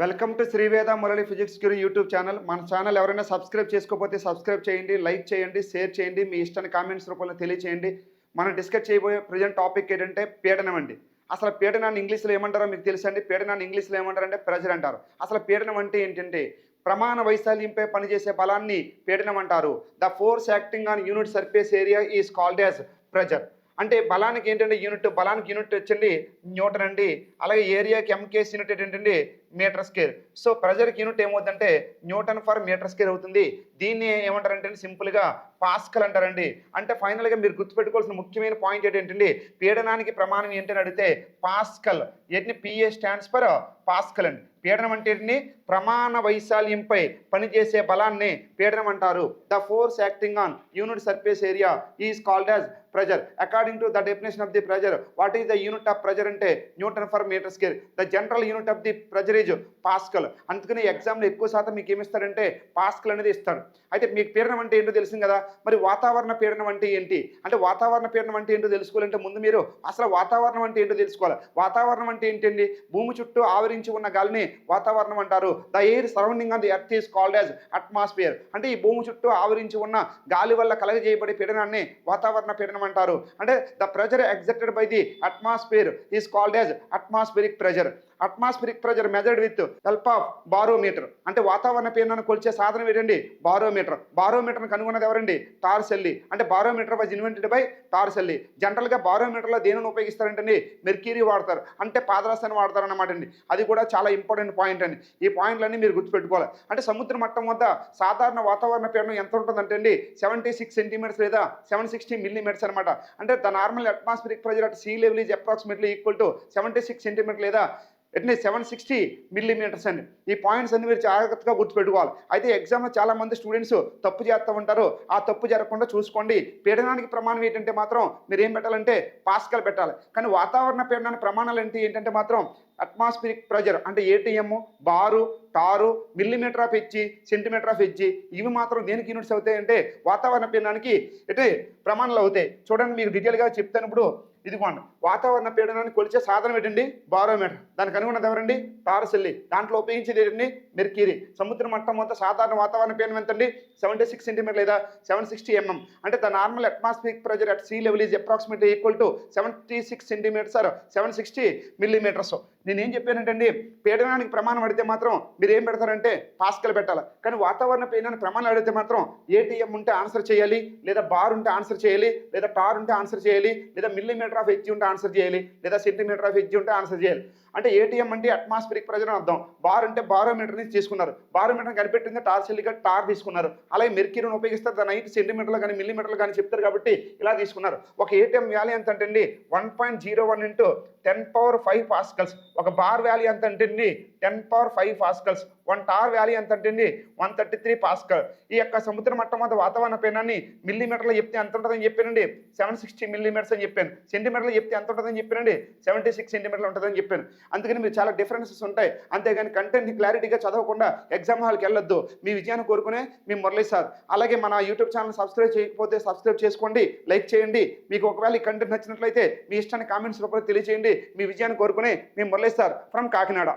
Welcome to Sriveda Murali physics Guru YouTube channel. మన channel ఎవరైనా subscribe చేసుకోకపోతే subscribe చేయండి లైక్ చేయండి షేర్ చేయండి మీ ఇష్టాన్ని కామెంట్స్ రూపంలో తెలియచేయండి. మనం డిస్కస్ చేయబోయే ప్రజెంట్ టాపిక్ ఏంటంటే పీడనం అండి. అసలు పీడనాన్ని ఇంగ్లీష్లో ఏమంటారో మీకు తెలుసండి పీడనాన్ని ఇంగ్లీష్లో ఏమంటారంటే ప్రెజర్ అంటారు. అసలు పీడనం అంటే ఏంటంటే ప్రమాణ వైశాల్యంపై పనిచేసే బలాన్ని పీడనం అంటారు. The force acting on unit surface area is called as pressure. అంటే బలానికి ఏంటంటే యూనిట్ బలానికి యూనిట్ వచ్చండి న్యూటన్ అండి. అలాగే ఏరియాకి ఎంకేస్ యూనిట్ ఏంటంటే మీటర్ స్కేర్ సో ప్రెజర్కి యూనిట్ ఏమవుతుందంటే న్యూటన్ ఫర్ మీటర్ స్కేర్ అవుతుంది. దీన్ని ఏమంటారంటే సింపుల్గా పాస్కల్ అంటారండి. అంటే ఫైనల్గా మీరు గుర్తుపెట్టుకోవాల్సిన ముఖ్యమైన పాయింట్ ఏంటంటే పీడనానికి ప్రమాణం ఏంటని అడిగితే పాస్కల్ ఎన్ని పిఏ స్టాండ్స్ ఫర్ పాస్కల్ అండి. పీడనం అంటే ప్రమాణ వైశాల్యంపై పనిచేసే బలాన్ని పీడనం అంటారు. The force acting on unit surface area is called as pressure. According to the definition of the pressure what is the unit of pressure అంటే newton per metre square the general unit of the pressure is pascal. అందుకని ఎగ్జామ్లో ఎక్కువ శాతం మీకు ఏమిస్తారంటే pascal అనేది ఇస్తారు. అయితే మీకు పీడనం అంటే ఏంటో తెలిసింది కదా? మరి వాతావరణ పీడనం అంటే ఏంటి? అంటే వాతావరణ పీడనం అంటే ఏంటో తెలుసుకోవాలంటే ముందు మీరు అసలు వాతావరణం అంటే ఏంటో తెలుసుకోవాలి. వాతావరణం అంటే ఏంటండి? భూమి చుట్టూ ఆవరించి ఉన్న గాలిని వాతావరణం అంటారు. The air surrounding on the earth is called as atmosphere అంటే ఈ భూమి చుట్టూ ఆవరించి ఉన్న గాలి వల్ల కలగజేయబడే పీడనాన్ని వాతావరణ పీడనం అంటారు. అంటే the pressure exerted by the atmosphere is called as atmospheric pressure atmospheric pressure measured with help of barometer. అంటే వాతావరణ పీడనాన్ని కొలిచే సాధనం ఏంటండి? బారోమీటర్. బారోమీటర్ని కనుగొన్నది ఎవరండి? టార్సెల్లి. అంటే barometer was invented by Torricelli. జనరల్గా బారోమీటర్లో దేనిని ఉపయోగిస్తారంటండి? మెర్క్యూరీ వాడతారు. అంటే పాదరసాన్ని వాడతారు అన్నమాట అండి. అది కూడా చాలా ఇంపార్టెంట్ పాయింట్ అండి. ఈ పాయింట్లన్నీ మీరు గుర్తుపెట్టుకోవాలి. అంటే సముద్ర మట్టం వద్ద సాధారణ వాతావరణ పీడనం ఎంత ఉంటుందంటే అండి సెవెంటీ సిక్స్ సెంటీమీటర్స్ లేదా సెవెన్ సిక్స్టీ మిల్లీమీటర్స్ అనమాట అంటే the normal atmospheric pressure at sea level is approximately equal to seventy six centimetre లేదా ఎట్నే సెవెన్ సిక్స్టీ మిల్లీమీటర్స్ అండి ఈ పాయింట్స్ అన్ని మీరు జాగ్రత్తగా గుర్తుపెట్టుకోవాలి. అయితే ఎగ్జామ్లో చాలామంది స్టూడెంట్స్ తప్పు చేస్తూ ఉంటారు. ఆ తప్పు జరగకుండా చూసుకోండి. పీడనానికి ప్రమాణం ఏంటంటే మాత్రం మీరు ఏం పెట్టాలంటే పాస్కల్ పెట్టాలి. కానీ వాతావరణ పీడనానికి ప్రమాణాలు ఏంటి? ఏంటంటే మాత్రం అట్మాస్ఫిరిక్ ప్రెజర్ అంటే ATM bar torr millimetre of Hg centimetre of Hg ఇవి మాత్రం దేనికి యూనిట్స్ అవుతాయి అంటే వాతావరణ పీడనానికి ఎటు ప్రమాణాలు అవుతాయి. చూడండి మీకు డీటెయిల్గా చెప్తానప్పుడు ఇదిగోండి వాతావరణ పీడనాన్ని కొలిచే సాధనం ఏంటండి? బారోమీటర్. దానికి అనుగుణది ఎవరండి? టారసెల్లి దాంట్లో ఉపయోగించేది ఏంటండి? మెర్క్యూరీ. సముద్ర మట్టం మొత్తం సాధారణ వాతావరణ పీడనం ఎంతండి? సెవెంటీ సిక్స్ సెంటీమీటర్ లేదా సెవెన్ సిక్స్టీ ఎంఎం అంటే the normal atmospheric pressure at sea level is approximately equal to seventy six centimetres or seven sixty millimetres నేను ఏం చెప్పానంటే పీడనానికి ప్రమాణం అడిగితే మాత్రం మీరు ఏం పెడతారంటే పాస్కల్ పెట్టాలి. కానీ వాతావరణ పీడనానికి ప్రమాణం అడిగితే మాత్రం ఏటీఎం ఉంటే ఆన్సర్ చేయాలి లేదా బార్ ఉంటే ఆన్సర్ చేయాలి లేదా టార్ ఉంటే ఆన్సర్ చేయాలి లేదా మిల్లీమీటర్ ఆఫ్ హెచ్ ఉంటే ఆన్సర్ చేయాలి లేదా సెంటీమీటర్ ఆఫ్ హెచ్ ఉంటే ఆన్సర్ చేయాలి. అంటే ఏటీఎం అంటే అట్మాస్ఫిరిక్ ప్రెజర్ అర్థం. బార్ అంటే బారోమీటర్ నుంచి తీసుకున్నారు. బారోమీటర్ కనిపెట్టింది టార్ సెల్లిగా టార్ తీసుకున్నారు. అలాగే మెర్క్యూరీని ఉపయోగిస్తారు. దాని నైట్ సెంటీమీటర్లు కానీ మిల్లీమీటర్లు కానీ చెప్తారు కాబట్టి ఇలా తీసుకున్నారు. ఒక ఏటీఎం వ్యాలీ ఎంత అంటే one point zero one into ten power five pascals ఒక బార్ వ్యాలీ ఎంత అంటే ten power five pascals one torr value ఎంత అంటే వన్ థర్టీ త్రీ పాస్కల్. ఈ యొక్క సముద్ర మట్టం వద్ద వాతావరణ పీనాన్ని మిల్లీమీటర్లో చెప్తే ఎంత ఉంటుందని చెప్పానండి? సెవెన్ సిక్స్టీ మిల్లీమీటర్స్ అని చెప్పాను. సెంటీమీటర్లో చెప్తే ఎంత ఉంటుందని చెప్పానండి? సెవెంటీ సిక్స్ సెంటీమీటర్లు ఉంటుందని చెప్పాను. అందుకని మీరు చాలా డిఫరెన్సెస్ ఉంటాయి. అంతేగాని కంటెంట్ని క్లారిటీగా చదవకుండా ఎగ్జామ్ హాల్కి వెళ్ళొద్దు. మీ విజయాన్ని కోరుకునే మీ మురళీ సార్. అలాగే మన యూట్యూబ్ ఛానల్ సబ్స్క్రైబ్ చేయకపోతే సబ్స్క్రైబ్ చేసుకోండి. లైక్ చేయండి. మీకు ఒకవేళ ఈ కంటెంట్ నచ్చినట్లయితే మీ ఇష్టాన్ని కామెంట్స్ రూపంలో తెలియజేయండి మీ విజయాన్ని కోరుకునే మీ మురళీ సార్ ఫ్రమ్ కాకినాడ.